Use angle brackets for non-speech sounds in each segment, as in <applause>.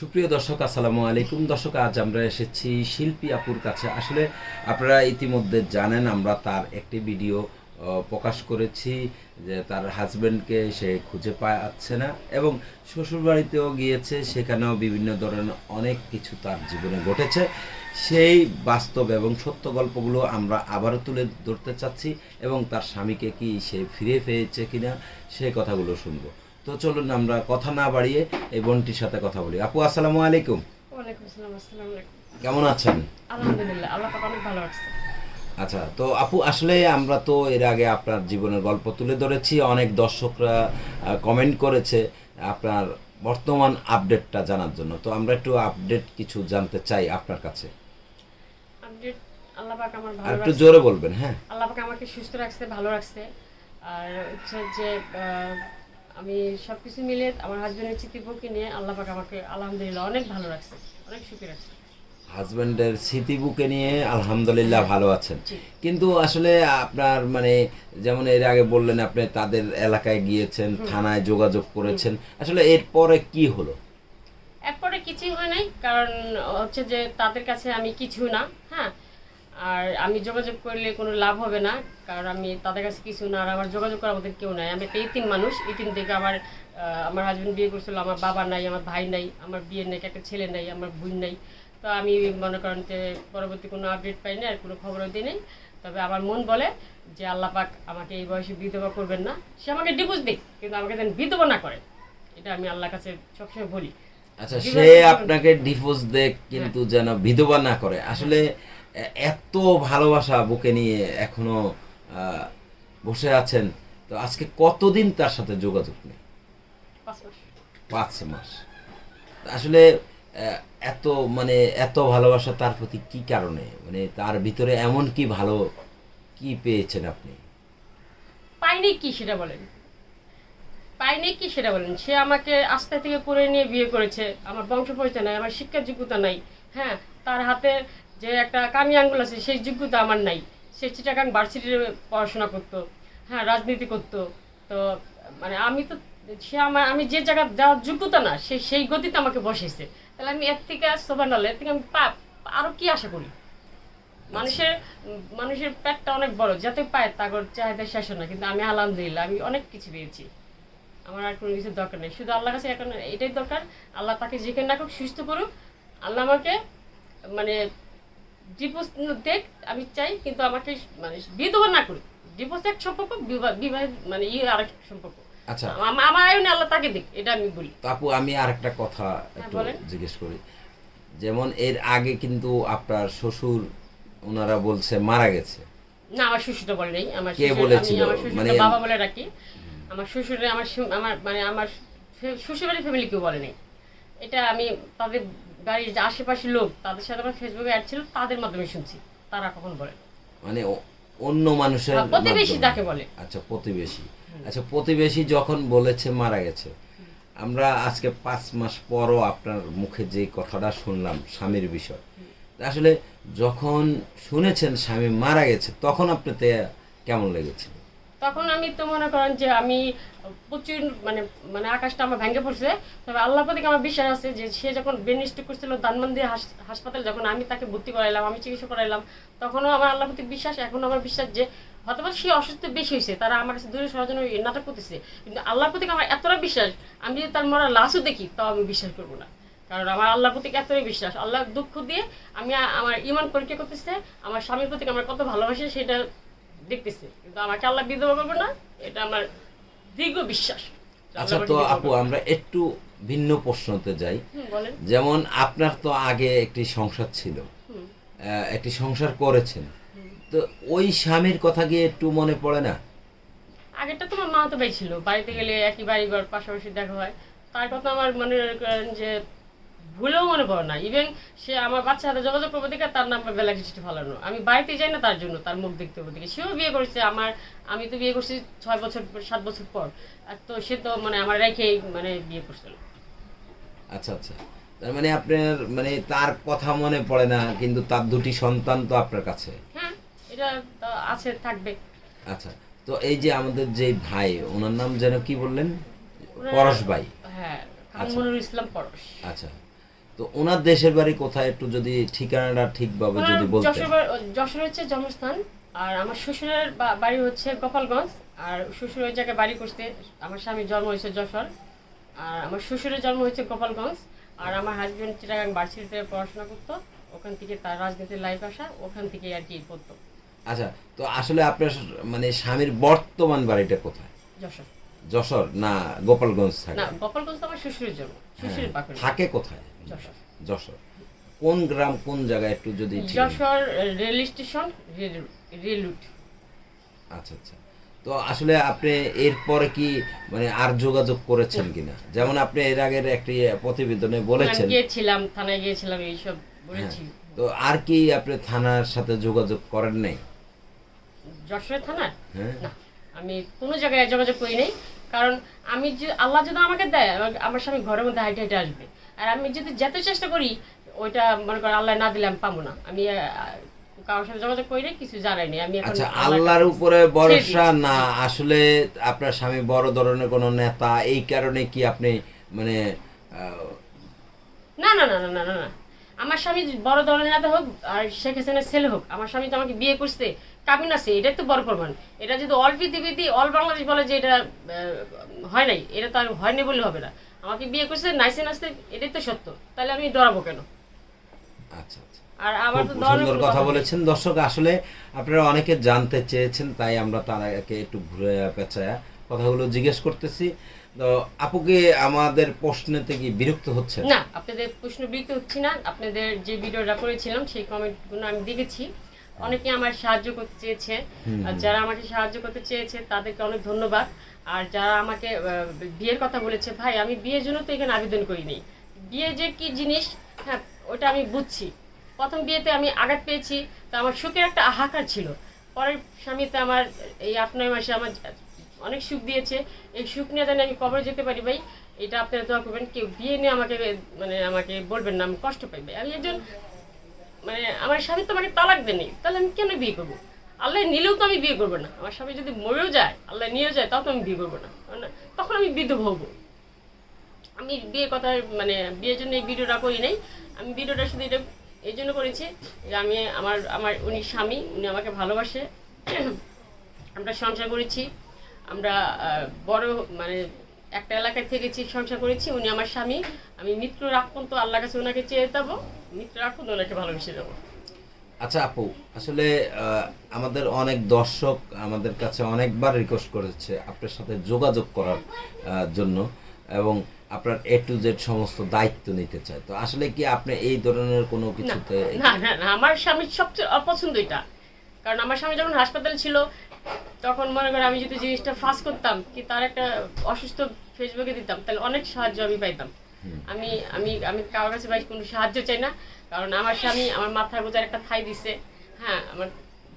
সুপ্রিয় দর্শক, আসসালামু আলাইকুম। দর্শক, আজ আমরা এসেছি শিল্পী আপুর কাছে। আসলে আপনারা ইতিমধ্যে জানেন, আমরা তার একটি ভিডিও প্রকাশ করেছি যে তার হাজবেন্ডকে সে খুঁজে পাচ্ছে না এবং শ্বশুরবাড়িতেও গিয়েছে, সেখানেও বিভিন্ন ধরনের অনেক কিছু তার জীবনে ঘটেছে। সেই বাস্তব এবং সত্য গল্পগুলো আমরা আবারও তুলে ধরতে চাচ্ছি এবং তার স্বামীকে কি সে ফিরে পেয়েছে কিনা সেই কথাগুলো শুনব। তো চলুন আমরা কথা না বাড়িয়ে এই বোনটির সাথে কথা বলি। আপু আসসালামু আলাইকুম। কেমন আছেন? আলহামদুলিল্লাহ আল্লাহ অনেক ভালো রাখছে আচ্ছা তো আপু আসলে আমরা তো এর আগে আপনার জীবনের গল্প তুলে ধরেছি অনেক দর্শকরা কমেন্ট করেছে আপনার বর্তমান আপডেটটা জানার জন্য। তো আমরা একটু আপডেট কিছু জানতে চাই আপনার কাছে। আপডেট আল্লাহ পাক আমার ভালো একটু জোরে বলবেন হ্যাঁ। আল্লাহ পাক আমাকে সুস্থ রাখছে ভালো রাখছে। আর হচ্ছে যে আমি সব কিছু মিলে আমার হাজবেন্ডের চিঠিপুকে নিয়ে আল্লাহ পাক আমাকে আলহামদুলিল্লাহ অনেক ভালো রাখছে অনেক সুখী রাখছে। হাজবেন্ডের স্মৃতি বুকে নিয়ে আলহামদুলিল্লাহ ভালো আছেন। কিন্তু আসলে আপনার মানে যেমন এর আগে বললেন আপনি তাদের এলাকায় গিয়েছেন থানায় যোগাযোগ করেছেন। আসলে এরপরে কি হলো? এরপরে কিছুই হয় নাই কারণ হচ্ছে যে তাদের কাছে আমি কিছু না হ্যাঁ। আর আমি যোগাযোগ করলে কোনো লাভ হবে না কারণ আমি তাদের কাছে কিছু না আর আমার যোগাযোগ করার মধ্যে কেউ নাই। আমি একটা ইতিম মানুষ ইতিম থেকে আমার আমার হাজবেন্ড বিয়ে করছিল আমার বাবা নাই আমার ভাই নাই আমার বিয়ে নেই একটা ছেলে নাই আমার বোন নাই। তো আমি মনে করেন যে পরবর্তী কোনো আপডেট পাই না আর কোনো খবরও দিই নাই। তবে আমার মন বলে যে আল্লাহ পাক আমাকে এই বয়সে বিধবা করবেন না। সে আমাকে ডিভোর্স দিক কিন্তু আমাকে যেন বিধবা না করে এটা আমি আল্লাহর কাছে সবসময় বলি। আচ্ছা সে আপনাকে ডিভোর্স দেখ কিন্তু যেন বিধবা না করে। আসলে এত ভালোবাসা বুকে নিয়ে এখনও বসে আছেন তো আজকে কতদিন তার সাথে যোগাযোগ নেই? পাঁচ মাস। মাস। আসলে এত মানে এত ভালোবাসা তার প্রতি কি কারণে? মানে তার ভিতরে এমন কি ভালো কি পেয়েছেন আপনি? পাইনি কি সেটা বলেন। পাইনি কি সেটা বলেন। সে আমাকে আস্তে থেকে করে নিয়ে বিয়ে করেছে। আমার বংশ পরিচয় নাই আমার শিক্ষার যোগ্যতা নাই। হ্যাঁ তার হাতে যে একটা কামি আঙ্গুল আছে, সেই যোগ্যতা আমার নাই। সে চিটাগাং ভার্সিটিতে পড়াশোনা করতো হ্যাঁ রাজনীতি করতো। তো মানে আমি তো, সে আমার, আমি যে জায়গা যাওয়ার যোগ্যতা না, সে সেই গতিতে আমাকে বসেছে। তাহলে আমি এর থেকে সোভান এর থেকে আমি পা- আরও কী আশা করি? মানুষের মানুষের পেটটা অনেক বড়, যাতে পায় তাগর চাহিদা শেষ না। কিন্তু আমি আলহামদুলিল্লাহ, আমি অনেক কিছু পেয়েছি। আমার আর কোনো কিছু দরকার নেই। শুধু আল্লাহ কাছে এখন এটাই দরকার, আল্লাহ তাকে যেখানে রাখুক, সুস্থ করুক, আল্লাহ আমাকে মানে ডিভোর্স দেখ আমি চাই কিন্তু আমাকে মানে বিধবা না করুক ডিভোর্স এক সম্পর্ক বিবাহ মানে ইয়ে আরেক সম্পর্ক। আচ্ছা। আমার আয়নে আল্লাহ তাকে দেখ এটা আমি বলি। আপু আমি কথা একটু জিজ্ঞেস করি। যেমন এর আগে কিন্তু আপনার শ্বশুর ওনারা বলছে মারা গেছে। না আমার শ্বশুরটা বলে নেই আমার কে বলেছিল? মানে- বাবা বলে রাখি। আমার শ্বশুরে আমার আমার মানে আমার শ্বশুরবাড়ির ফ্যামিলি কেউ বলে নেই। এটা আমি তাদের বাড়ির যে আশেপাশের লোক তাদের সাথে আমার ফেসবুকে অ্যাড ছিল তাদের মাধ্যমে শুনছি। তারা কখন বলে মানে অন্য মানুষের হ্যাঁ, প্রতিবেশী। যাকে বলে। আচ্ছা প্রতিবেশী। আচ্ছা প্রতিবেশী যখন বলেছে মারা গেছে। আমরা আজকে পাঁচ মাস পরও আপনার মুখে যে কথাটা শুনলাম স্বামীর বিষয়। আসলে যখন শুনেছেন স্বামী মারা গেছে তখন আপনাতে কেমন লেগেছিল তখন আমি তো মনে করেন যে আমি প্রচুর মানে মানে আকাশটা আমার ভেঙে পড়ছে। তবে আল্লাহ প্রতি আমার বিশ্বাস আছে যে সে যখন ব্রেন স্ট্রোক করছিল দানমন্দি হাসপাতালে, যখন আমি তাকে ভর্তি করাইলাম, আমি চিকিৎসা করাইলাম, তখনও আমার আল্লাহ প্রতি বিশ্বাস, এখনও আমার বিশ্বাস যে হয়তো সে অসুস্থ বেশি হয়েছে, তারা আমার কাছে দূরে সরার জন্য নাটক করতেছে। কিন্তু আল্লাহর প্রতি আমার এতটা বিশ্বাস, আমি যদি তার মরা লাশও দেখি, তাও আমি বিশ্বাস করব না। কারণ আমার আল্লাহর প্রতি এতটাই বিশ্বাস আল্লাহ দুঃখ দিয়ে আমি আমার ইমান পরীক্ষা করতেছে, আমার স্বামীর প্রতি আমার কত ভালোবাসে, সেটা দেখতেছে কিন্তু আমাকে আল্লাহ বিধবা করবে না এটা আমার দীর্ঘ বিশ্বাস। আচ্ছা তো আপু আমরা একটু ভিন্ন প্রশ্নতে যাই। যেমন আপনার তো আগে একটি সংসার ছিল। একটি সংসার করেছেন। তো ওই স্বামীর কথা গিয়ে একটু মনে পড়ে না? আগেরটা তোমার মা তো ভাই ছিল। বাড়িতে গেলে একই বাড়ি ঘর পাশাপাশি দেখা হয়। তার কথা আমার মনে করেন যে ভুলেও মনে পড়ে না। ইভেন সে আমার বাচ্চার সাথে যোগাযোগ করব দেখে তার নাম বেলা কিছু ফালানো। আমি বাড়িতে যাই না তার জন্য তার মুখ দেখতে হবে দেখে। সেও বিয়ে করেছে আমার আমি তো বিয়ে করছি ছয় বছর সাত বছর পর। আর তো সে তো মানে আমার রেখেই মানে বিয়ে করছিল। আচ্ছা আচ্ছা। তার মানে আপনার মানে তার কথা মনে পড়ে না কিন্তু তার দুটি সন্তান তো আপনার কাছে। হ্যাঁ এটা তো আছে থাকবে। আচ্ছা তো এই যে আমাদের যে ভাই ওনার নাম যেন কি বললেন? পরশ ভাই। হ্যাঁ মনিরুল ইসলাম পরশ। আচ্ছা। তো ওনার দেশের বাড়ি কোথায়? একটু যদি ঠিকানাটা ঠিকভাবে যদি বলতেন। যশোর যশোর হচ্ছে জন্মস্থান আর আমার শ্বশুরের বাড়ি হচ্ছে গোপালগঞ্জ আর শ্বশুর ওই জায়গায় বাড়ি করতে আমার স্বামীর জন্ম হয়েছে যশোর আর আমার শ্বশুরের জন্ম হয়েছে গোপালগঞ্জ আর আমার হাজবেন্ড চিটাগাং ভার্সিটিতে পড়াশোনা করতো ওখান থেকে তার রাজনীতির লাইফ আসা ওখান থেকে আর কি পড়তো। আচ্ছা তো আসলে আপনার মানে স্বামীর বর্তমান বাড়িটা কোথায়? যশোর। যশোর না গোপালগঞ্জ থাকে? না গোপালগঞ্জ তো আমার শ্বশুরের জন্ম শ্বশুরের হ্যাঁ, থাকে কোথায়? যশোর। যশোর। কোন গ্রাম কোন জায়গায় একটু যদি যশোর রেল স্টেশন রেল- আচ্ছা আচ্ছা। তো আসলে আপনি এরপরে কি মানে আর যোগাযোগ করেছেন কিনা? যেমন আপনি এর আগের একটি প্রতিবেদনে বলেছেন। গিয়েছিলাম থানায় গিয়েছিলাম এইসব বলেছি। তো আর কি আপনি থানার সাথে যোগাযোগ করেন নাই? যশোরের থানা হ্যাঁ। আমি কোনো জায়গায় যোগাযোগ করি নাই। কারণ আমি যে আল্লাহ যদি আমাকে দেয় আমার- স্বামী ঘরের মধ্যে হাইটে হাইটে আসবে। আর আমি যদি যেতে চেষ্টা করি ওইটা মনে করো আল্লাহ না দিলে আমি পাবো না। আমি কারোর সাথে যোগাযোগ করি কিছু জানাই নাই। আমি আচ্ছা আল্লাহর আল্লাহর উপরে ভরসা না আসলে আপনার স্বামী বড় ধরনের কোনো নেতা এই কারণে কি আপনি মানে না না না না না না। আমার স্বামী বড় ধরনের নেতা হোক আর শেখ হাসিনার ছেলে হোক আমার স্বামী তো আমাকে বিয়ে করছে কাবিন আছে এটাই তো বড় প্রমাণ। এটা যদি অল পৃথিবীতে অল বাংলাদেশ বলে যে এটা হয় নাই এটা তো আর হয়নি বললে হবে না। আমাকে বিয়ে করছে নাইসে নাচতে এটাই তো সত্য। তাহলে আমি ডরাবো কেন? আচ্ছা আচ্ছা। আর আমার তো সুন্দর কথা বলেছেন। দর্শক আসলে আপনারা অনেকে জানতে চেয়েছেন তাই আমরা তারাকে একটু ঘুরে পেঁচায়া কথাগুলো জিজ্ঞেস করতেছি। তো আপু কি আমাদের প্রশ্নেতে কি বিরক্ত হচ্ছে না আপনাদের প্রশ্ন বিরক্ত হচ্ছি না। আপনাদের যে ভিডিওটা করেছিলাম সেই কমেন্টগুলো আমি দেখেছি। অনেকে আমার সাহায্য করতে চেয়েছে। আর যারা আমাকে সাহায্য করতে চেয়েছে তাদেরকে অনেক ধন্যবাদ। আর যারা আমাকে বিয়ের কথা বলেছে ভাই আমি বিয়ের জন্য তো এখানে আবেদন করিনি। বিয়ে যে কি জিনিস হ্যাঁ ওটা আমি বুঝছি। প্রথম বিয়েতে আমি আঘাত পেয়েছি তো আমার সুখের একটা হাহাকার ছিল। পরের স্বামীতে আমার এই আট নয় মাসে আমার অনেক সুখ দিয়েছে। এই সুখ নিয়ে জানি আমি কবরে যেতে পারি ভাই। এটা আপনারা দোয়া করবেন, কেউ বিয়ে নিয়ে আমাকে মানে আমাকে বলবেন না, আমি কষ্ট পাই ভাই। আমি একজন মানে আমার স্বামী তো আমাকে তালাক দেয়নি, তাহলে আমি কেন বিয়ে করব? আল্লাহ নিলেও তো আমি বিয়ে করব না। আমার স্বামী যদি মরেও যায়, আল্লাহ নিয়েও যায়, তাও তো আমি বিয়ে করব না। তখন আমি বিধব হব। আমি বিয়ের কথা মানে বিয়ের জন্য এই ভিডিওটা করি নাই। আমি ভিডিওটা শুধু এটা, এই জন্য করেছি যে আমি আমার আমার উনি স্বামী, উনি আমাকে ভালোবাসে। <clears throat> আমরা সংসার করেছি। আমরা বড় মানে একটা এলাকায় থেকেছি সংসার করেছি উনি আমার স্বামী। আমি মিত্র রাখুন তো আল্লাহর কাছে ওনাকে চেয়ে যাব মিত্র রাখুন ওনাকে ভালোবেসে যাব আচ্ছা আপু আসলে আমাদের অনেক দর্শক আমাদের কাছে অনেকবার রিকোয়েস্ট করেছে আপনার সাথে যোগাযোগ করার জন্য এবং আপনার এ টু জেড সমস্ত দায়িত্ব নিতে চায়। তো আসলে কি আপনি এই ধরনের কোনো কিছুতে না না না আমার স্বামীর সবচেয়ে অপছন্দ এটা। কারণ আমার স্বামী যখন হাসপাতাল ছিল তখন মনে করেন আমি যদি জিনিসটা ফাঁস করতাম কি তার একটা অসুস্থ ফেসবুকে দিতাম তাহলে অনেক সাহায্য আমি পাইতাম। আমি আমি আমি কারোর কাছে ভাই কোনো সাহায্য চাই না কারণ আমার স্বামী আমার মাথার বোঝার একটা থাই দিছে। হ্যাঁ আমার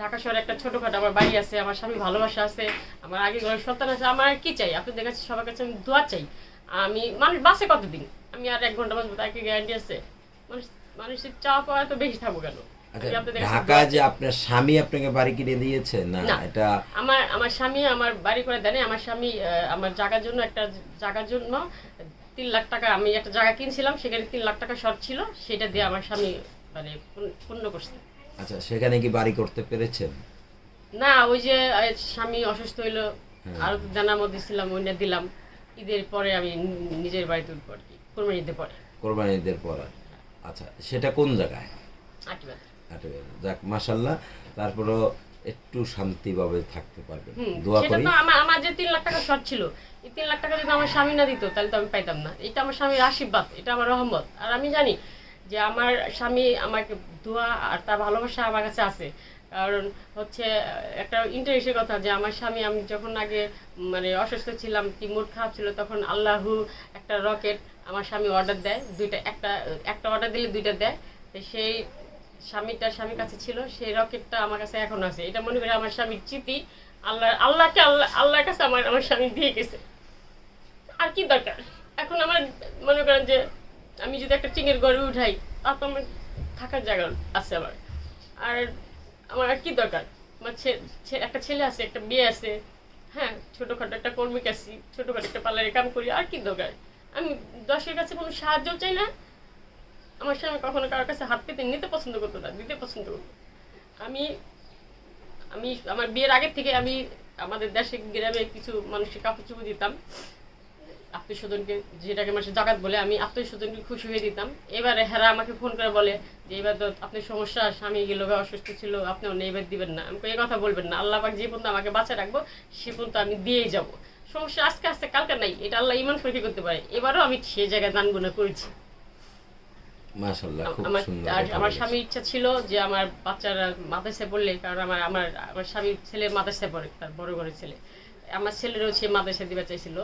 ঢাকা শহরে একটা ছোটোখাটো আমার বাড়ি আছে আমার স্বামী ভালোবাসা আছে আমার আগে ঘরের সন্তান আছে আমার আর কি চাই? আপনাদের কাছে সবার কাছে আমি দোয়া চাই। আমি মানুষ বাসে কতদিন? আমি আর এক ঘণ্টা বাঁচবো তার কি গ্যারান্টি আছে? মানুষ মানুষের চাওয়া পাওয়া তো বেশি থাকব কেন? আচ্ছা ঢাকা যে আপনার স্বামী আপনাকে বাড়ি কিনে দিয়েছে না। এটা আমার আমার স্বামী আমার বাড়ি করে দেয়নি আমার স্বামী আমার জায়গার জন্য একটা জায়গার জন্য তিন লাখ টাকা আমি একটা জায়গা কিনছিলাম সেখানে তিন লাখ টাকা শর্ট ছিল সেটা দিয়ে আমার স্বামী মানে পূর্ণ- করছে আচ্ছা সেখানে কি বাড়ি করতে পেরেছেন না ওই যে স্বামী অসুস্থ হইল হ্যাঁ। আরও দানার মধ্যে ছিলাম ওইটা দিলাম ঈদের পরে আমি নিজের বাড়িতে উঠবো আর কি কোরবানি ঈদের পরে কোরবানি ঈদের পর। আচ্ছা সেটা কোন জায়গায় যাক মাসাল্লাহ তারপরও একটু শান্তিভাবে থাকতে পারবেন। হুম, দোয়া করি। আমার আমার যে তিন লাখ টাকা শর্ট ছিল এই তিন লাখ টাকা যদি আমার স্বামী না দিত তাহলে তো আমি পাইতাম না। এটা আমার স্বামীর আশীর্বাদ এটা আমার রহমত। আর আমি জানি যে আমার স্বামী আমাকে দোয়া আর তার ভালোবাসা আমার কাছে আছে। কারণ হচ্ছে একটা ইন্টারেস্টের কথা যে আমার স্বামী আমি যখন আগে মানে অসুস্থ ছিলাম কি মুড খারাপ ছিল তখন আল্লাহু একটা রকেট আমার স্বামী অর্ডার দেয় দুইটা একটা একটা অর্ডার দিলে দুইটা দেয়। সেই স্বামীটা স্বামীর কাছে ছিল, সেই রকেটটা আমার কাছে এখন আছে। এটা মনে করি আমার স্বামীর চিতি আল্লাহ, আল্লাহকে আল্লাহ, আল্লাহর কাছে আমার আমার স্বামী দিয়ে গেছে। আর কি দরকার? এখন আমার মনে করেন যে আমি যদি একটা টিঙের গড়ে উঠাই তার তো আমার থাকার জায়গা আছে আমার। আর আমার আর কি দরকার? আমার একটা ছেলে আছে, একটা বিয়ে আছে। হ্যাঁ ছোটোখাটো একটা কর্মিক আছি, ছোটোখাটো একটা পার্লারে কাম করি, আর কি দরকার? আমি দশের কাছে কোনো সাহায্য চাই না আমার স্বামী কখনো কারোর কাছে হাত পেতে নিতে পছন্দ করতো না, দিতে পছন্দ করতো। আমি আমি আমার বিয়ের আগের থেকে আমি আমাদের দেশে গ্রামে কিছু মানুষকে কাপড় চুপড় দিতাম। আত্মীয় স্বজনকে যেটাকে মানুষ জাকাত বলে, আমি আত্মীয় স্বজনকে খুশি হয়ে দিতাম। এবারে হেরা আমাকে ফোন করে বলে যে, এবার তো আপনার সমস্যা, স্বামী গেল অসুস্থ ছিল, আপনি অন্য এবার দিবেন না। আমি এই কথা বলবেন না, আল্লাহ পাক যে পর্যন্ত আমাকে বাঁচা রাখব, সে পর্যন্ত আমি দিয়েই যাব। সমস্যা আজকে আজকে কালকে নাই, এটা আল্লাহ ইমান পরীক্ষা করতে পারে। এবারও আমি সেই জায়গায় দান গুণা করেছি। মাশাল্লাহ খুব আমার সুন্দর আর আমার স্বামীর ইচ্ছা ছিল যে আমার বাচ্চারা মাদ্রাসায় পড়লে কারণ আমার আমার আমার স্বামীর ছেলে মাদ্রাসায় পড়ে তার বড় ঘরের ছেলে। আমার ছেলেরও সে মাদ্রাসায় দিতে চাইছিল।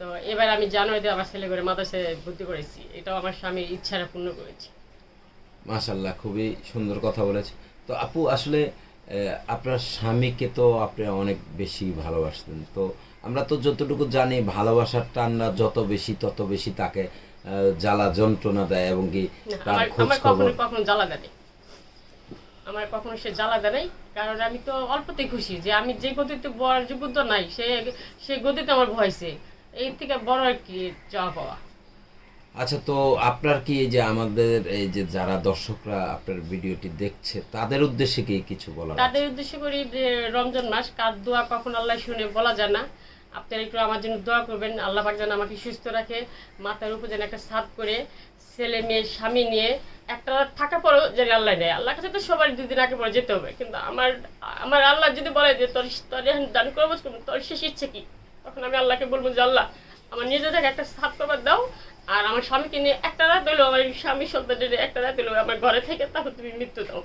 তো এবার আমি জানুয়ারিতে আমার ছেলে করে মাদ্রাসায় ভর্তি করেছি। এটাও আমার স্বামীর ইচ্ছাটা পূর্ণ করেছি। মাশাল্লাহ খুবই সুন্দর কথা বলেছে তো আপু আসলে আপনার স্বামীকে তো আপনি অনেক বেশি ভালোবাসতেন। তো আমরা তো যতটুকু জানি ভালোবাসার টান্না যত বেশি তত বেশি তাকে জ্বালা যন্ত্রণা দেয় এবং কি তার আমার খোঁজ খবর কখনো কখনো জ্বালা দেয় আমার কখনো সে জ্বালা দেয় কারণ আমি তো অল্পতে খুশি যে আমি যে গতিতে বড় যোগ্যতা নাই সে সে গতিতে আমার ভয়ছে এই থেকে বড় আর কি চাওয়া পাওয়া। আচ্ছা তো আপনার কি এই যে আমাদের এই যে যারা দর্শকরা আপনার ভিডিওটি দেখছে তাদের উদ্দেশ্যে কি কিছু আছে? তাদের উদ্দেশ্য করি যে রমজান মাস কার দোয়া কখন আল্লাহ শুনে বলা যায় না। আপনারা একটু আমার জন্য দোয়া করবেন। আল্লাহ পাক যেন আমাকে সুস্থ রাখে, মাথার উপর যেন একটা সাপ করে ছেলে মেয়ে, স্বামী নিয়ে একটা রাত থাকা পরেও যেন আল্লাহ নেয় আল্লাহ কাছে তো সবার দুদিন আগে পরে যেতে হবে, কিন্তু আমার আমার আল্লাহ যদি বলে যে তোর তোর এখন দান করব তোর শেষ ইচ্ছে কি? তখন আমি আল্লাহকে বলব যে, আল্লাহ, আমার নিজে থেকে একটা সাপ করবার দাও, আর আমার স্বামীকে নিয়ে একটা রাত হইল আমার স্বামী সন্তানের একটা রাত হইল আমার ঘরে থেকে তারপর তুমি মৃত্যু দাও।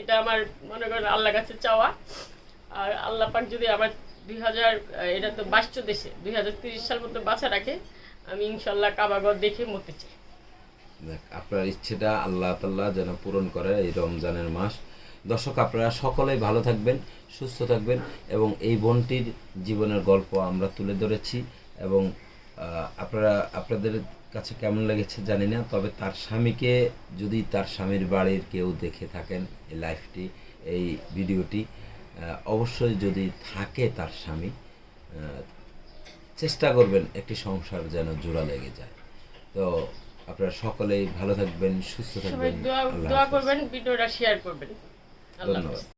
এটা আমার মনে করেন আল্লাহর কাছে চাওয়া। আর আল্লাহ পাক যদি আমার দুই হাজার এটা তো বাইশ দেশে। দুই হাজার তিরিশ সাল মতো বাঁচা রাখে। আমি ইনশাল্লাহ কাবাগর দেখে মরতে চাই। আপনার ইচ্ছেটা আল্লাহ তাল্লাহ যেন পূরণ করে এই রমজানের মাস। দর্শক, আপনারা সকলেই ভালো থাকবেন, সুস্থ থাকবেন এবং এই বোনটির জীবনের গল্প আমরা তুলে ধরেছি এবং আপনারা, আপনাদের কাছে কেমন লেগেছে জানি না, তবে তার স্বামীকে যদি তার স্বামীর বাড়ির কেউ দেখে থাকেন এই লাইফটি, এই ভিডিওটি অবশ্যই যদি থাকে তার স্বামী চেষ্টা করবেন একটি সংসার যেন জোড়া লেগে যায়। তো আপনারা সকলেই ভালো থাকবেন সুস্থ থাকবেন। দোয়া। করবেন ভিডিওটা শেয়ার করবেন। ধন্যবাদ।